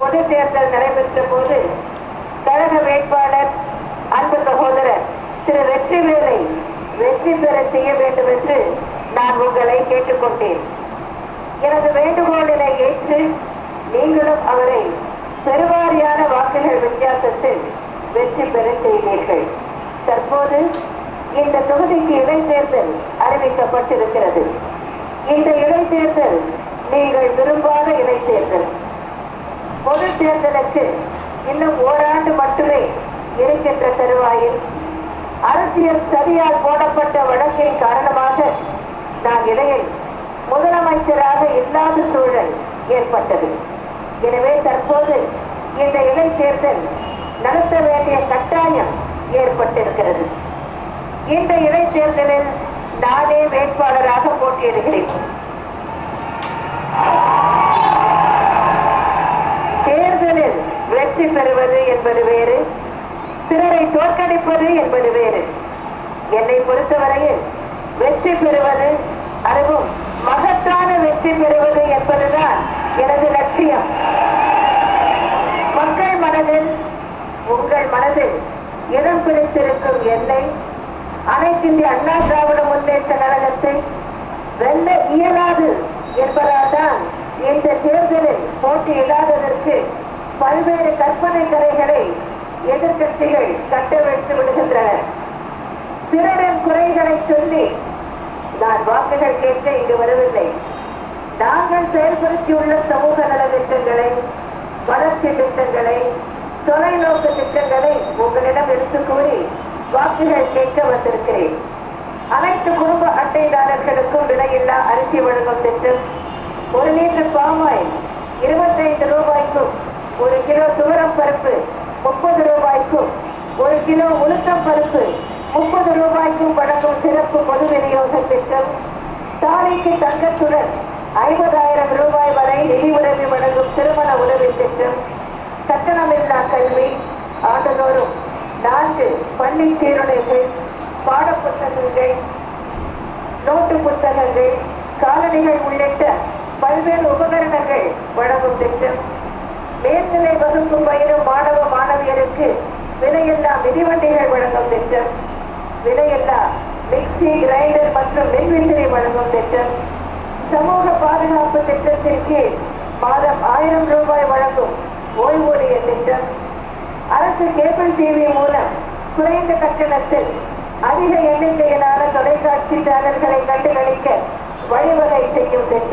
பொது தேர்தல் நடைபெற்ற போது கழக வேட்பாளர் அன்பு சகோதரர் திரு வெற்றிவேலை வெற்றி பெற செய்ய வேண்டும் என்று நான் உங்களை கேட்டுக்கொண்டேன். எனது வேண்டுகோளினை ஏற்று நீங்களும் அவரை பெருவாரியான வாக்குகள் வித்தியாசத்தில் வெற்றி பெற செய்தீர்கள். தற்போது இந்த தொகுதிக்கு இடைத்தேர்தல் அறிவிக்கப்பட்டிருக்கிறது. இந்த இடைத்தேர்தல் நீங்கள் விரும்பாத இடைத்தேர்தல். தேர்தலுக்கு இன்னும் ஓராண்டு மட்டுமே இருக்கின்ற தருவாயில் அரசியல் சரியால் போடப்பட்ட வழக்கின் காரணமாக நான் இடையில் முதலமைச்சராக இல்லாத சூழல் ஏற்பட்டது. எனவே தற்போது இந்த இடைத்தேர்தல் நடத்த வேண்டிய கட்டாயம் ஏற்பட்டிருக்கிறது. இந்த இடைத்தேர்தலில் நானே வேட்பாளராக போட்டியிடுகிறேன் தேர்தலில் வெற்றி பெறுவது என்பது வேறு பிறரை தோற்கடிப்பது என்பது வேறு. என்னை பொறுத்தவரையில் வெற்றி பெறுவது அதுவும் மகத்தான வெற்றி பெறுவது என்பதுதான் எனது லட்சியம். மக்கள் மனதில் உங்கள் மனதில் இடம் பிடித்திருக்கும் என்னை அனைத்து இந்திய அண்ணா திராவிட முன்னேற்ற கழகத்தை வெல்ல இயலாது என்பதால் தான் இந்த தேர்தலில் போட்டியிடாததற்கு பல்வேறு கற்பனை கதைகளை எதிர்க்கட்சிகள் கட்டவிழ்த்து விடுகின்றனர். பிறரின் குறைகளை சொல்லி நான் வாக்குகள் கேட்க இங்கு வரவில்லை. நாங்கள் செயல்படுத்தியுள்ள சமூக நல திட்டங்களை வளர்ச்சி திட்டங்களை தொலைநோக்கு திட்டங்களை உங்களிடம் எடுத்து கூறி வாக்குகள் கேட்க வந்திருக்கிறேன். அனைத்து குடும்ப அட்டைதாரர்களுக்கும் விலையில்லா அரிசி வழங்கும் திட்டம் ஒரு லிட்டர் பாமாயில் இருபத்தைந்து ரூபாய்க்கும் துவரம் பருப்பு முப்பது ரூபாய்க்கும் ஒரு கிலோ உளுத்தம் பருப்பு முப்பது ரூபாய்க்கும் வழங்கும் சிறப்பு பொது விநியோக திட்டம். தாலிக்கு தங்கத்துடன் ஐம்பதாயிரம் ரூபாய் வரை நிதி உதவி வழங்கும் திருமண உதவி திட்டம். கட்டணமில்லா கல்வி ஆண்டுதோறும் நான்கு பள்ளி சீருடைகள் பாடப்புத்தகங்கள் நோட்டு புத்தகங்கள் காலணிகள் உள்ளிட்ட பல்வேறு உபகரணங்கள் வழங்கும் திட்டம். மேல்நிலை வகுப்பு பயிரும் மாணவ மாணவியருக்கு விலையில்லா மிதிவண்டிகள் வழங்கும் திட்டம். விலையில்லா மிக்சி கிரைண்டர் மற்றும் மின்விசிறி வழங்கும் திட்டம். சமூக பாதுகாப்பு திட்டத்தின் கீழ் மாதம் ஆயிரம் ரூபாய் வழங்கும் ஓய்வூதிய திட்டம். அரசு கேபிள் டிவி மூலம் குறைந்த கட்டணத்தில் அதிக எண்ணிக்கையிலான தொலைக்காட்சி சேனல்களை கண்டுகளிக்க வழிவகை செய்யும் திட்டம்.